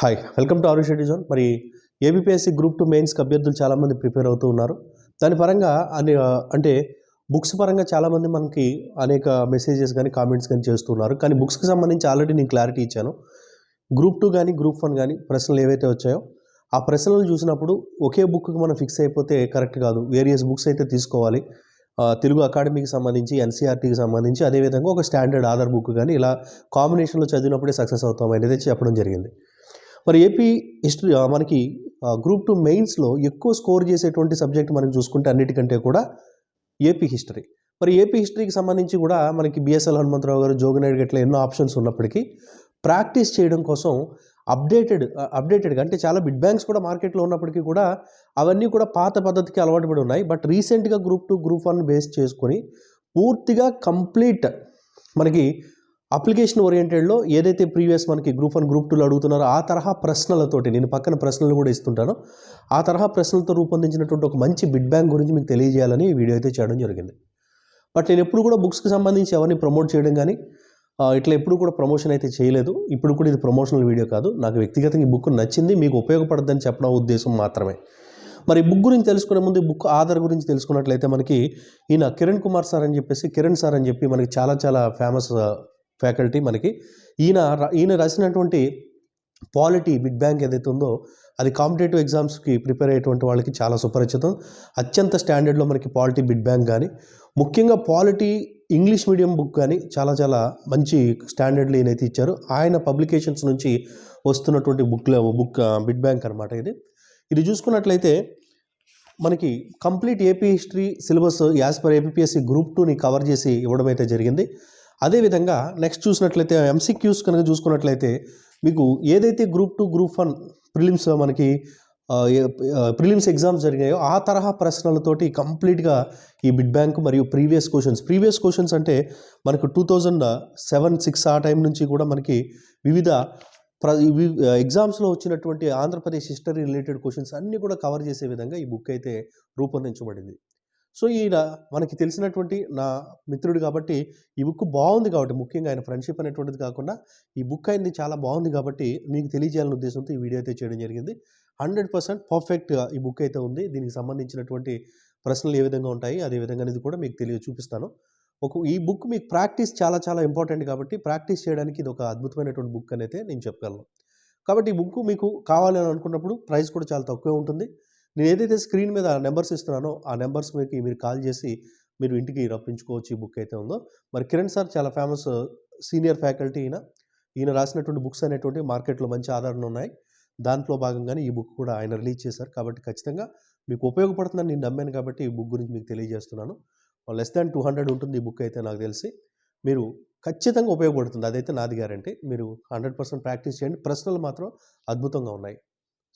Hi welcome to our schedule zone మరి APPSC group two మెయిన్స్కి అభ్యర్థులు చాలామంది ప్రిపేర్ అవుతూ ఉన్నారు. దాని పరంగా అని అంటే బుక్స్ పరంగా చాలామంది మనకి అనేక మెసేజెస్ కానీ కామెంట్స్ కానీ చేస్తున్నారు కానీ బుక్స్కి సంబంధించి ఆల్రెడీ నేను క్లారిటీ ఇచ్చాను. గ్రూప్ టూ కానీ గ్రూప్ వన్ కానీ ప్రశ్నలు ఏవైతే వచ్చాయో ఆ ప్రశ్నలను చూసినప్పుడు ఒకే బుక్కి మనం ఫిక్స్ అయిపోతే కరెక్ట్ కాదు. వేరియస్ బుక్స్ అయితే తీసుకోవాలి. తెలుగు అకాడమీకి సంబంధించి ఎన్సీఆర్టీకి సంబంధించి అదేవిధంగా ఒక స్టాండర్డ్ ఆధార్ బుక్ కానీ ఇలా కాంబినేషన్లో చదివినప్పుడే సక్సెస్ అవుతాం అనేది చెప్పడం జరిగింది. మరి ఏపీ హిస్టరీ మనకి గ్రూప్ టూ మెయిన్స్లో ఎక్కువ స్కోర్ చేసేటువంటి సబ్జెక్ట్ మనం చూసుకుంటే అన్నిటికంటే కూడా ఏపీ హిస్టరీ. మరి ఏపీ హిస్టరీకి సంబంధించి కూడా మనకి బిఎస్ఎల్ హనుమంతరావు గారు జోగినాయుడు గట్ల ఎన్నో ఆప్షన్స్ ఉన్నప్పటికీ ప్రాక్టీస్ చేయడం కోసం అప్డేటెడ్ అప్డేటెడ్గా అంటే చాలా బిడ్ బ్యాంక్స్ కూడా మార్కెట్లో ఉన్నప్పటికీ కూడా అవన్నీ కూడా పాత పద్ధతికి అలవాటు పడి ఉన్నాయి. బట్ రీసెంట్గా group two group one base చేసుకొని పూర్తిగా కంప్లీట్ మనకి అప్లికేషన్ ఓరియంటెడ్లో ఏదైతే ప్రీవియస్ మనకి గ్రూప్ వన్ గ్రూప్ టూలో అడుగుతున్నారో ఆ తరహా ప్రశ్నలతోటి నేను పక్కన ప్రశ్నలు కూడా ఇస్తుంటాను. ఆ తరహా ప్రశ్నలతో రూపొందించినటువంటి ఒక మంచి బిడ్ బ్యాంక్ గురించి మీకు తెలియజేయాలని ఈ వీడియో అయితే చేయడం జరిగింది. బట్ నేను ఎప్పుడు కూడా బుక్స్కి సంబంధించి ఎవరిని ప్రమోట్ చేయడం కానీ ఇట్లా ఎప్పుడు కూడా ప్రమోషన్ అయితే చేయలేదు. ఇప్పుడు కూడా ఇది ప్రమోషనల్ వీడియో కాదు. నాకు వ్యక్తిగతంగా ఈ బుక్ నచ్చింది మీకు ఉపయోగపడద్దని చెప్పడం ఉద్దేశం మాత్రమే. మరి బుక్ గురించి తెలుసుకునే ముందు బుక్ ఆధార్ గురించి తెలుసుకున్నట్లయితే మనకి ఈయన కిరణ్ కుమార్ సార్ అని చెప్పేసి కిరణ్ సార్ అని చెప్పి మనకి చాలా చాలా ఫేమస్ ఫ్యాకల్టీ మనకి. ఈయన ఈయన రాసినటువంటి పాలిటీ బిడ్ బ్యాంక్ ఏదైతే ఉందో అది కాంపిటేటివ్ ఎగ్జామ్స్కి ప్రిపేర్ అయ్యేటువంటి వాళ్ళకి చాలా సుపరిచితం. అత్యంత స్టాండర్డ్లో మనకి పాలిటీ బిడ్ బ్యాంక్ కానీ ముఖ్యంగా పాలిటీ ఇంగ్లీష్ మీడియం బుక్ కానీ చాలా చాలా మంచి స్టాండర్డ్లో ఈయనైతే ఇచ్చారు. ఆయన పబ్లికేషన్స్ నుంచి వస్తున్నటువంటి బుక్లో బుక్ బిడ్ బ్యాంక్ అనమాట ఇది. ఇది చూసుకున్నట్లయితే మనకి complete AP history syllabus as per APSC group టూని కవర్ చేసి ఇవ్వడం అయితే జరిగింది. అదేవిధంగా నెక్స్ట్ చూసినట్లయితే ఎంసీక్యూస్ కనుక చూసుకున్నట్లయితే మీకు ఏదైతే group two group one prelims మనకి ప్రిలిమ్స్ ఎగ్జామ్స్ జరిగాయో ఆ తరహా ప్రశ్నలతోటి కంప్లీట్గా ఈ బిడ్ బ్యాంక్ మరియు ప్రీవియస్ క్వశ్చన్స్ ప్రీవియస్ క్వశ్చన్స్ అంటే మనకు టూ థౌజండ్ సెవెన్ సిక్స్ ఆ టైం నుంచి కూడా మనకి వివిధ ప్ర ఎగ్జామ్స్లో వచ్చినటువంటి ఆంధ్రప్రదేశ్ హిస్టరీ రిలేటెడ్ క్వశ్చన్స్ అన్నీ కూడా కవర్ చేసే విధంగా ఈ బుక్ అయితే రూపొందించబడింది. సో ఈయన మనకి తెలిసినటువంటి నా మిత్రుడు కాబట్టి ఈ బుక్ బాగుంది కాబట్టి ముఖ్యంగా ఆయన ఫ్రెండ్షిప్ అనేటువంటిది కాకుండా ఈ బుక్ అయింది చాలా బాగుంది కాబట్టి మీకు తెలియజేయాలనే ఉద్దేశంతో ఈ వీడియో అయితే చేయడం జరిగింది. హండ్రెడ్ పర్సెంట్ పర్ఫెక్ట్గా ఈ బుక్ అయితే ఉంది. దీనికి సంబంధించినటువంటి ప్రశ్నలు ఏ విధంగా ఉంటాయి అదే విధంగా ఇది కూడా మీకు తెలియ చూపిస్తాను. ఒక ఈ బుక్ మీకు ప్రాక్టీస్ చాలా చాలా ఇంపార్టెంట్ కాబట్టి ప్రాక్టీస్ చేయడానికి ఇది ఒక అద్భుతమైనటువంటి బుక్ అని అయితే నేను చెప్పగలను. కాబట్టి ఈ బుక్ మీకు కావాలి అని అనుకున్నప్పుడు ప్రైస్ కూడా చాలా తక్కువే ఉంటుంది. నేను ఏదైతే స్క్రీన్ మీద నెంబర్స్ ఇస్తున్నానో ఆ నెంబర్స్ మీకు మీరు కాల్ చేసి మీరు ఇంటికి రప్పించుకోవచ్చు ఈ బుక్ అయితే ఉందో. మరి కిరణ్ సార్ చాలా ఫేమస్ సీనియర్ ఫ్యాకల్టీ ఈయన. ఈయన రాసినటువంటి బుక్స్ అనేటువంటి మార్కెట్లో మంచి ఆదరణ ఉన్నాయి. దాంట్లో భాగంగానే ఈ బుక్ కూడా ఆయన రిలీజ్ చేశారు. కాబట్టి ఖచ్చితంగా మీకు ఉపయోగపడుతుందని నేను నమ్మాను కాబట్టి ఈ బుక్ గురించి మీకు తెలియజేస్తున్నాను. లెస్ దాన్ టూ హండ్రెడ్ ఉంటుంది ఈ బుక్ అయితే నాకు తెలిసి. మీరు ఖచ్చితంగా ఉపయోగపడుతుంది. అదైతే నాది గ్యారంటీ. మీరు హండ్రెడ్ పర్సెంట్ ప్రాక్టీస్ చేయండి. ప్రశ్నలు మాత్రం అద్భుతంగా ఉన్నాయి.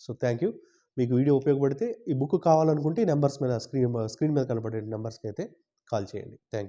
So thank you. మీకు వీడియో ఉపయోగపడితే ఈ బుక్ కావాలనుకుంటే ఈ నెంబర్స్ మీద స్క్రీన్ స్క్రీన్ మీద కనపడే నెంబర్స్కి అయితే కాల్ చేయండి. Thank you